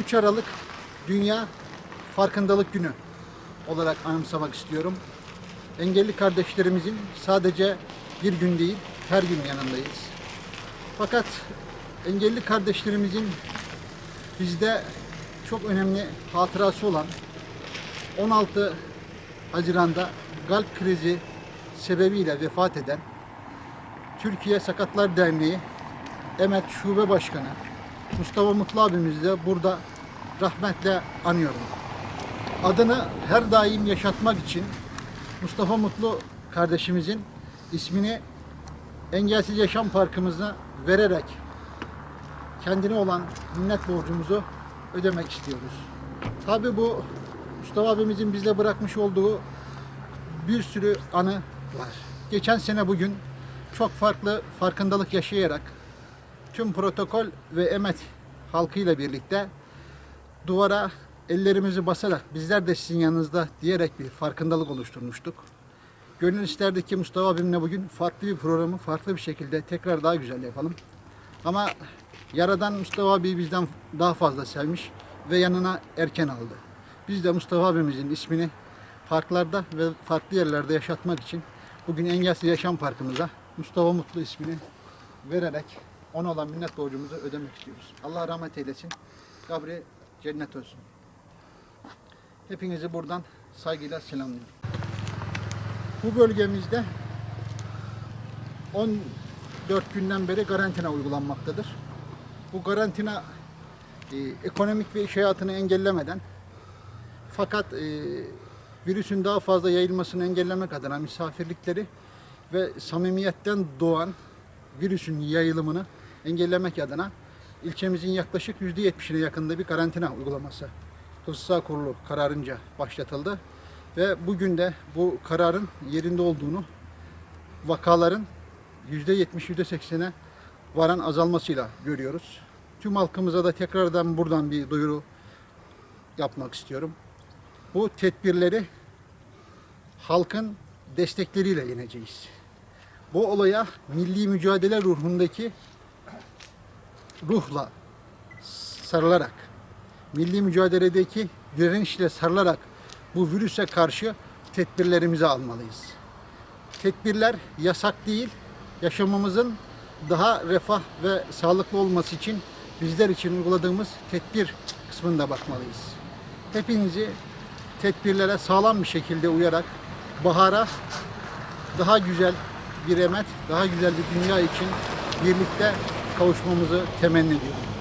3 Aralık Dünya Farkındalık Günü olarak anımsamak istiyorum. Engelli kardeşlerimizin sadece bir gün değil, her gün yanındayız. Fakat engelli kardeşlerimizin bizde çok önemli hatırası olan 16 Haziran'da kalp krizi sebebiyle vefat eden Türkiye Sakatlar Derneği Emet Şube Başkanı Mustafa Mutlu abimizi de burada rahmetle anıyorum. Adını her daim yaşatmak için Mustafa Mutlu kardeşimizin ismini Engelsiz Yaşam Parkımıza vererek kendine olan minnet borcumuzu ödemek istiyoruz. Tabi bu Mustafa abimizin bizle bırakmış olduğu bir sürü anı var. Geçen sene bugün çok farklı farkındalık yaşayarak tüm protokol ve emet halkıyla birlikte duvara ellerimizi basarak bizler de sizin yanınızda diyerek bir farkındalık oluşturmuştuk. Gönül isterdi ki Mustafa abimle bugün farklı bir programı farklı bir şekilde tekrar daha güzel yapalım. Ama Yaradan Mustafa abi bizden daha fazla sevmiş ve yanına erken aldı. Biz de Mustafa abimizin ismini parklarda ve farklı yerlerde yaşatmak için bugün Engelsiz Yaşam Parkımıza Mustafa Mutlu ismini vererek ona olan minnet borcumuzu ödemek istiyoruz. Allah rahmet eylesin. Kabri cennet olsun. Hepinizi buradan saygıyla selamlıyorum. Bu bölgemizde 14 günden beri karantina uygulanmaktadır. Bu karantina e, ekonomik ve iş hayatını engellemeden fakat e, virüsün daha fazla yayılmasını engellemek adına misafirlikleri ve samimiyetten doğan virüsün yayılımını engellemek adına ilçemizin yaklaşık %70'ine yakında bir karantina uygulaması Hususa Kurulu kararınca başlatıldı. Ve bugün de bu kararın yerinde olduğunu vakaların %70-%80'e varan azalmasıyla görüyoruz. Tüm halkımıza da tekrardan buradan bir duyuru yapmak istiyorum. Bu tedbirleri halkın destekleriyle yeneceğiz. Bu olaya milli mücadele ruhundaki ruhla sarılarak, milli mücadeledeki direnişle sarılarak bu virüse karşı tedbirlerimizi almalıyız. Tedbirler yasak değil, yaşamımızın daha refah ve sağlıklı olması için bizler için uyguladığımız tedbir kısmında bakmalıyız. Hepinizi tedbirlere sağlam bir şekilde uyarak bahara daha güzel bir emet, daha güzel bir dünya için birlikte kavuşmamızı temenni ediyorum.